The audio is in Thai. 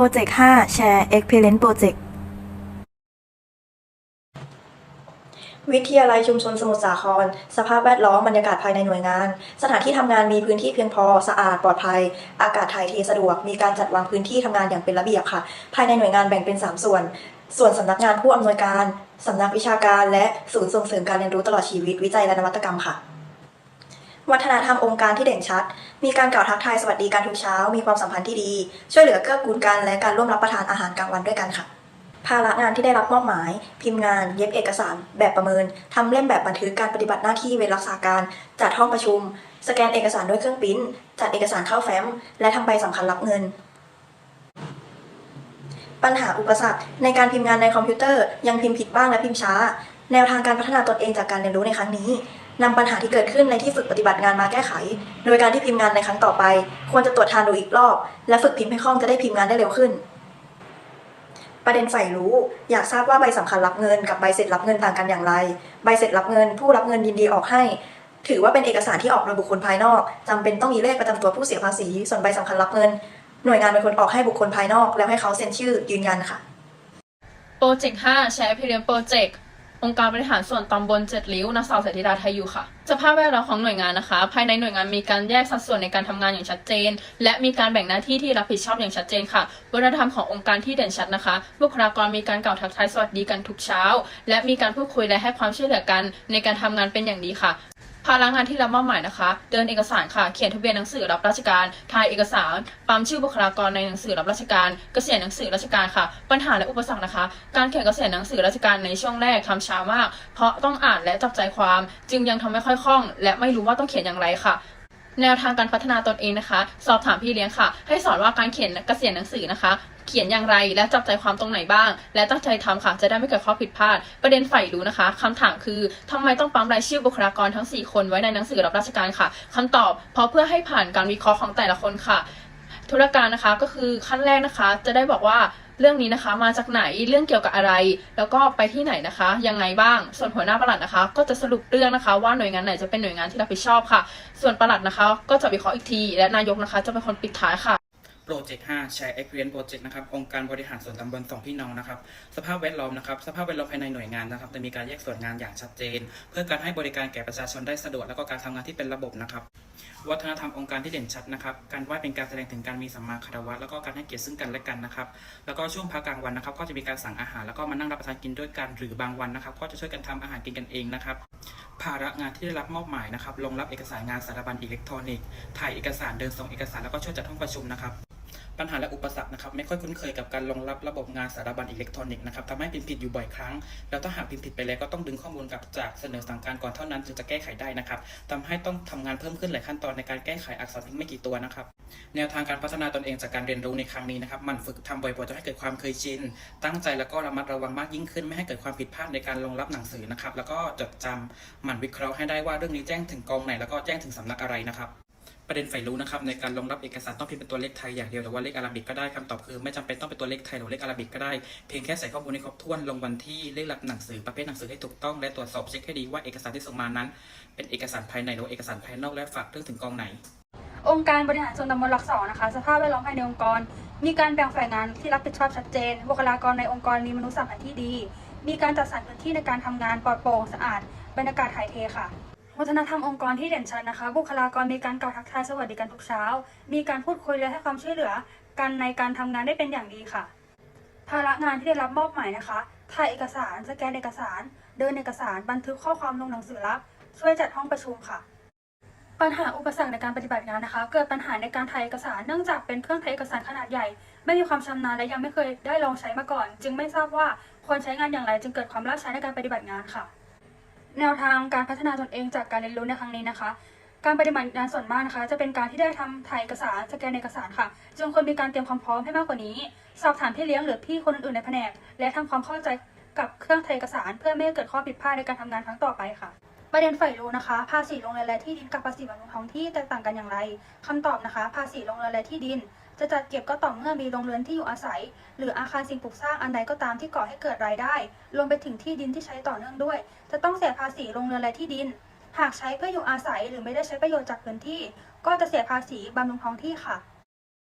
รเจกต์ 5 Share Experience Project วิทยาลัยชุมชนสมุทรสาคร สภาพแวดล้อมบรรยากาศภายในหน่วยงาน สถานที่ทำงานมีพื้นที่เพียงพอสะอาดปลอดภัย อากาศถ่ายเทสะดวก มีการจัดวางพื้นที่ทำงานอย่างเป็นระเบียบค่ะ ภายในหน่วยงานแบ่งเป็น 3 ส่วน ส่วนสำนักงานผู้อำนวยการสำนักวิชาการ และศูนย์ส่งเสริมการเรียนรู้ตลอดชีวิตวิจัยและนวัตกรรมค่ะ วัฒนธรรมองค์การที่เด่นชัด มีการกล่าวทักทายสวัสดีกันทุกเช้า มีความสัมพันธ์ที่ดี ช่วยเหลือเกื้อกูลกันและการร่วมรับประทานอาหารกลางวันด้วยกันค่ะ ภาระงานที่ได้รับมอบหมาย พิมพ์งาน เย็บเอกสาร แบบประเมิน ทำเล่มแบบบันทึกการปฏิบัติหน้าที่เวรรักษาการ จัดห้องประชุม สแกนเอกสารด้วยเครื่องปริ้นจัดเอกสารเข้าแฟ้ม และทำใบสำคัญรับเงินปัญหาอุปสรรคในการพิมพ์งานในคอมพิวเตอร์ยังพิมพ์ผิดบ้างและพิมพ์ช้า แนวทางการพัฒนาตนเองจากการเรียนรู้ในครั้งนี้ นำปัญหาที่เกิดขึ้นในที่ฝึกปฏิบัติงานมาแก้ไข โดยการที่พิมพ์งานในครั้งต่อไป ควรจะตรวจทานดูอีกรอบ และฝึกพิมพ์ให้คล่องจะได้พิมพ์งานได้เร็วขึ้น ประเด็นใฝ่รู้ อยากทราบว่าใบสำคัญรับเงินกับใบเสร็จรับเงินต่างกันอย่างไร ใบเสร็จรับเงิน ผู้รับเงินยินดีออกให้ ถือว่าเป็นเอกสารที่ออกโดยบุคคลภายนอกจำเป็นต้องมีเลขประจำตัวผู้เสียภาษี ส่วนใบสำคัญรับเงิน หน่วยงานเป็นคนออกให้บุคคลภายนอก แล้วให้เขาเซ็นชื่อยืนยันค่ะโปรเจกต์5แชร์พิเรียนโปรเจกต์ องค์การบริหารส่วนตำบลเจ็ดริ้วนางสาวเสถิดาไทยอยู่ค่ะสภาพแวดล้อมของหน่วยงานนะคะ ภายในหน่วยงานมีการแยกสัดส่วนในการทำงานอย่างชัดเจน และมีการแบ่งหน้าที่ที่รับผิดชอบอย่างชัดเจนค่ะวัฒนธรรมขององค์การที่เด่นชัดนะคะบุคลากรมีการกล่าวทักทายสวัสดีกันทุกเช้า และมีการพูดคุยและให้ความช่วยเหลือกันในการทำงานเป็นอย่างดีค่ะ ภาระงานที่รับมอบหมายนะคะ เดินเอกสารค่ะ เขียนทะเบียนหนังสือรับราชการถ่ายเอกสารปั๊มชื่อบุคลากรในหนังสือรับราชการ เกษียณหนังสือราชการค่ะ ปัญหาและอุปสรรคนะคะ การเขียนเกษียณหนังสือราชการในช่วงแรกทำช้ามาก เพราะต้องอ่านและจับใจความ จึงยังทำไม่ค่อยคล่อง และไม่รู้ว่าต้องเขียนอย่างไรค่ะ แนวทางการพัฒนาตนเองนะคะ สอบถามพี่เลี้ยงค่ะ ให้สอนว่าการเขียนเกษียณหนังสือนะคะ เขียนอย่างไรและจับใจความตรงไหนบ้าง และตั้งใจทำค่ะ จะได้ไม่เกิดข้อผิดพลาด ประเด็นใฝ่รู้นะคะคำถามคือทำไมต้องปั๊มรายชื่อบุคลากรทั้ง 4 คนไว้ในหนังสือรับราชการค่ะคำตอบเพราะเพื่อให้ผ่านการวิเคราะห์ของแต่ละคนค่ะ ธุรการนะคะก็คือขั้นแรกนะคะ จะได้บอกว่า เรื่องนี้นะคะ มาจากไหนเรื่องเกี่ยวกับอะไร แล้วก็ไปที่ไหนนะคะยังไงบ้าง ส่วนหัวหน้าประหลัดนะคะ ก็จะสรุปเรื่องนะคะ ว่าหน่วยงานไหนจะเป็นหน่วยงานที่รับผิดชอบค่ะ ส่วนประหลัดนะคะ ก็จะวิเคราะห์อีกที และนายกนะคะ จะเป็นคนปิดท้ายค่ะ โปรเจกต์5 Share Experience Project นะครับองค์การบริหารส่วนตำบลสองพี่น้องนะครับสภาพแวดล้อมนะครับสภาพแวดล้อมภายในหน่วยงานนะครับจะมีการแยกส่วนงานอย่างชัดเจน เพื่อการให้บริการแก่ประชาชนได้สะดวก แล้วก็การทำงานที่เป็นระบบนะครับวัฒนธรรมองค์การที่เด่นชัดนะครับ การไหว้เป็นการแสดงถึงการมีสัมมาคารวะแล้วก็การให้เกียรติซึ่งกันและกันนะครับ แล้วก็ช่วงพักกลางวันนะครับ ก็จะมีการสั่งอาหาร แล้วก็มานั่งรับประทานกินด้วยกัน หรือบางวันนะครับ ก็จะช่วยกันทำอาหารกินกันเองนะครับ ภาระงานที่ได้รับมอบหมายนะครับ ลงรับเอกสารงานสารบัญอิเล็กทรอนิกส์ ถ่ายเอกสาร เดินส่งเอกสาร แล้วก็ช่วยจัดห้องประชุมนะครับ ปัญหาและอุปสรรคนะครับไม่ค่อยคุ้นเคยกับการรองรับระบบงานสารบัญอิเล็กทรอนิกส์นะครับทำให้พิมพ์ผิดอยู่บ่อยครั้ง แล้วถ้าหากพิมพ์ผิดไปแล้วก็ต้องดึงข้อมูลกลับจากเสนอสั่งการก่อนเท่านั้นจึงจะแก้ไขได้นะครับทำให้ต้องทำงานเพิ่มขึ้นหลายขั้นตอนในการแก้ไขอักษรเพียงไม่กี่ตัวนะครับแนวทางการพัฒนาตนเองจากการเรียนรู้ในครั้งนี้นะครับหมันฝึกทำบ่อยๆจะให้เกิดความเคยชินตั้งใจแล้วก็ระมัดระวังมากยิ่งขึ้น ไม่ให้เกิดความผิดพลาดในการลงรับหนังสือนะครับแล้วก็จดจำหมั่นวิเคราะห์ให้ได้ว่าเรื่องนี้แจ้งถึงกองไหนแล้วก็แจ้งถึงสำนักอะไรนะครับ ประเด็นใฝ่รู้นะครับในการลงรับเอกสารต้องพิมพ์เป็นตัวเลขไทยอย่างเดียวหรือว่าเลขอาราบิกก็ได้คำตอบคือ ไม่จำเป็นต้องเป็นตัวเลขไทยหรือเลขอาราบิกก็ได้เพียงแค่ใส่ข้อมูลให้ครบถ้วนลงวันที่เลขรับหนังสือประเภทหนังสือให้ถูกต้องและตรวจสอบเช็คให้ดีว่าเอกสารที่ส่งมานั้น เป็นเอกสารภายในหรือเอกสารภายนอกและฝากเรื่องถึงกองไหน องค์การบริหารส่วนตำบลหลักสองนะคะสภาพแวดล้อมภายในองค์กร มีการแบ่งฝ่ายงานที่รับผิดชอบชัดเจนบุคลากรในองค์กรมีมนุษยสัมพันธ์ที่ดี มีการจัดสรรพื้นที่ในการทำงานปลอดโปร่งสะอาดบรรยากาศถ่ายเทค่ะ วัฒนธรรมองค์กรที่เด่นชัดนะคะ บุคลากรมีการกล่าวทักทายสวัสดีกันทุกเช้า มีการพูดคุยและให้ความช่วยเหลือกันในการทำงานได้เป็นอย่างดีค่ะ ภาระงานที่ได้รับมอบหมายนะคะถ่ายเอกสาร สแกนเอกสาร เดินเอกสาร บันทึกข้อความลงหนังสือรับ ช่วยจัดห้องประชุมค่ะ ปัญหาอุปสรรคในการปฏิบัติงานนะคะ เกิดปัญหาในการถ่ายเอกสาร เนื่องจากเป็นเครื่องถ่ายเอกสารขนาดใหญ่ ไม่มีความชำนาญและยังไม่เคยได้ลองใช้มาก่อน จึงไม่ทราบว่าควรใช้งานอย่างไร จึงเกิดความล่าช้าในการปฏิบัติงานค่ะ แนวทางการพัฒนาตนเองจากการเรียนรู้ในครั้งนี้นะคะ การปฏิบัติงานส่วนมากนะคะ จะเป็นการที่ได้ทำถ่ายเอกสารสแกนเอกสารค่ะจึงควรมีการเตรียมความพร้อมให้มากกว่านี้ สอบถามพี่เลี้ยงหรือพี่คนอื่นในแผนก และทำความเข้าใจกับเครื่องถ่ายเอกสาร เพื่อไม่ให้เกิดข้อผิดพลาดในการทำงานครั้งต่อไปค่ะ ประเด็นใฝ่รู้นะคะ ภาษีลงเรือนและที่ดินกับภาษีบำรุงท้องที่แตกต่างกันอย่างไรคำตอบนะคะ ภาษีลงเรือนและที่ดิน จะจัดเก็บก็ต่อเมื่อมีโรงเรือนที่อยู่อาศัย หรืออาคารสิ่งปลูกสร้างอันใดก็ตามที่ก่อให้เกิดรายได้ รวมไปถึงที่ดินที่ใช้ต่อเนื่องด้วย จะต้องเสียภาษีโรงเรือนและที่ดิน หากใช้เพื่ออยู่อาศัยหรือไม่ได้ใช้ประโยชน์จากพื้นที่ ก็จะเสียภาษีบำรุงท้องที่ค่ะ